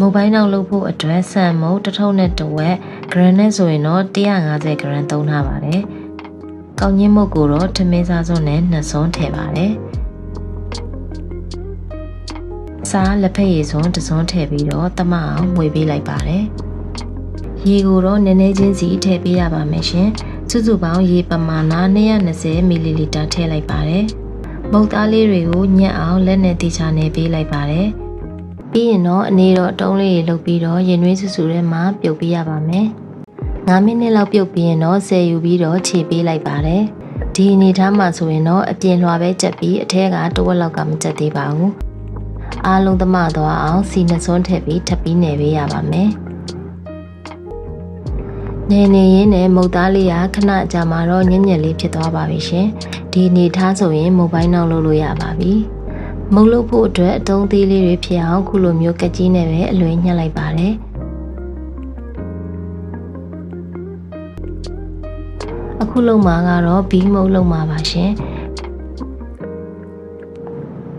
မိုဘိုင်းနောက်လုပ်ဖို့အတွက်ဆန်မုံတစ်ထုပ်နဲ့တစ်ဝက်ဂရမ်နဲ့ဆိုရင်တော့150ဂရမ်သုံးထားပါတယ်။ကောင်းကြီးမုတ်ကိုတော့ထမင်းစားစွန်းနဲ့နှစ်စွန်းထည့်ပါတယ်။စားလက်ဖက်ရည်စွန်းတစ်စွန်းထည့်ပြီးတော့တမအောင်မှွေပေးလိုက်ပါတယ်။ရေကိုတော့နည်းနည်းချင်းစီထည့်ပေးရပါမယ်ရှင်။စုစုပေါင်းရေပမာဏ220မီလီလီတာထည့်လိုက်ပါတယ်။မုတ်သားလေးတွေကိုညက်အောင်လက်နဲ့တိချာနေပေးလိုက်ပါတယ်။ ပြီးရင်တော့အနေတော့တုံးလေးတွေလုပ်ပြီးတော့ရင်နှွေးဆူဆူထဲမှာပြုတ်ပေးရပါမယ်။9မိနစ်လောက်ပြုတ်ပြီးရင်တော့ဆယ်ယူပြီးတော့ခြေပေးလိုက်ပါတယ်။ဒီအနေထားမှာဆိုရင်တော့အပြင်လွှာပဲချက်ပြီးအထဲကတဝက်လောက်ကမချက်သေးပါဘူး။အားလုံးသမသွားအောင်စီနှစ်စွန်းထည့်ပြီးထပ်ပြီးနယ်ပေးရပါမယ်။နေနေရင်းနဲ့မုတ်သားလေးကခဏကြာမှတော့ညံ့ညက်လေးဖြစ်သွားပါပြီရှင်။ဒီအနေထားဆိုရင်မိုဘိုင်းနောက်လုပ်လို့ရပါပြီ။ မုံလို့ဖို့အတွက်အတုံးသေးလေးတွေဖြစ်အောင်ခုလိုမျိုးကက်ကြီးနဲ့ပဲအလွယ်ညှက်လိုက်ပါတယ်အခုလုံးမှာကတော့ဘီးမုံလုံးမှာပါရှင်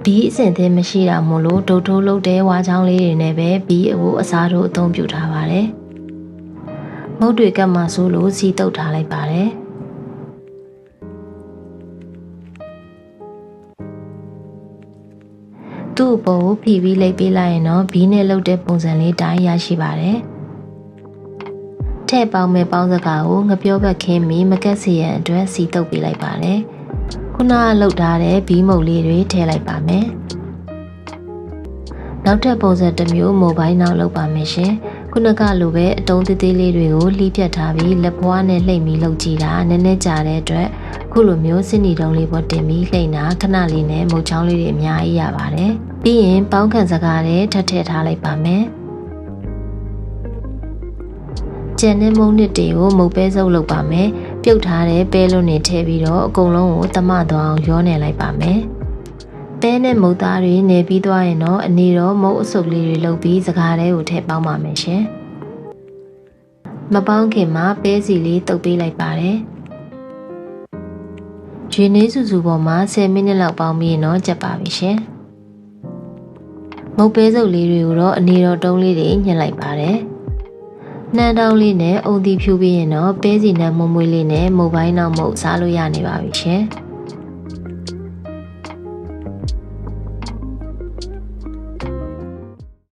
ဘီးအစင်သေးမရှိတာမို့လို့ဒုတ်ထိုးလုပ်တဲ့ဝါချောင်းလေးတွေနဲ့ပဲဘီးအဝအစားတို့အသုံးပြုထားပါတယ်မုတ်တွေကပ်မှဆိုလို့စီတုတ်ထားလိုက်ပါတယ် သူ့အပေါ်ကိုဖြီးပြီးလိပ်ပေးလိုက်ရင်တော့ဘီးနဲ့လှုပ်တဲ့ပုံစံလေးတိုင်းရရှိပါတယ်။ထဲ့ပေါင်းမဲ့ပေါင်းစကားကိုငပြောဘက်ခင်းပြီးမကက်စီရန်အတွက်စီတုပ်ပေးလိုက်ပါတယ်။ခုနကလှုပ်ထားတဲ့ဘီးမုတ်လေးတွေထည့်လိုက်ပါမယ်။နောက်ထပ်ပုံစံတစ်မျိုးမိုဘိုင်းနောက်လုပ်ပါမယ်ရှင်။ခုနကလိုပဲအတုံးသေးသေးလေးတွေကိုလှီးပြတ်ထားပြီးလက်ဖွားနဲ့လှိမ့်ပြီးလှုပ်ကြည့်တာနည်းနည်းကြာတဲ့အတွက်ခုလိုမျိုးစစ်နီတုံးလေးပေါ်တင်ပြီးလှိမ့်တာခဏလေးနဲ့မုတ်ချောင်းလေးတွေအများကြီးရပါတယ်။ ပြီးရင်ပေါင်းခံစကားတွေထပ်ထည့်ထားလိုက်ပါမယ်။ကျန်တဲ့မုံနစ်တွေကိုမုတ်ပဲစုပ်လုပ်ပါမယ်။ပြုတ်ထားတဲ့ပဲလုံးတွေထည့်ပြီးတော့အကုန်လုံးကိုတမသွားအောင်ရောနေလိုက်ပါမယ်။ပဲနဲ့မုတ်သားတွေနေပြီးသွားရင်တော့အနေတော့မုတ်အစုပ်လေးတွေလုပ်ပြီးစကားတွေကိုထည့်ပေါင်းပါမယ်ရှင်။မပေါင်းခင်မှာပဲစီလေးတုပ်ပေးလိုက်ပါတယ်။ရွေနေစုစုပေါ်မှာ10မိနစ်လောက်ပေါင်းပြီးရင်တော့ကြက်ပါပြီရှင်။ မုတ်ပဲစုပ်လေးတွေကိုတော့အနေတော်တုံးလေးတွေညှက်လိုက်ပါတယ်။နှမ်းတောင်းလေးနဲ့အုံတီဖြူပြီးရင်တော့ပဲစီနဲ့မွမွေးလေးနဲ့မိုဘိုင်းနောက်မုတ်စားလို့ရနေပါပြီရှင်။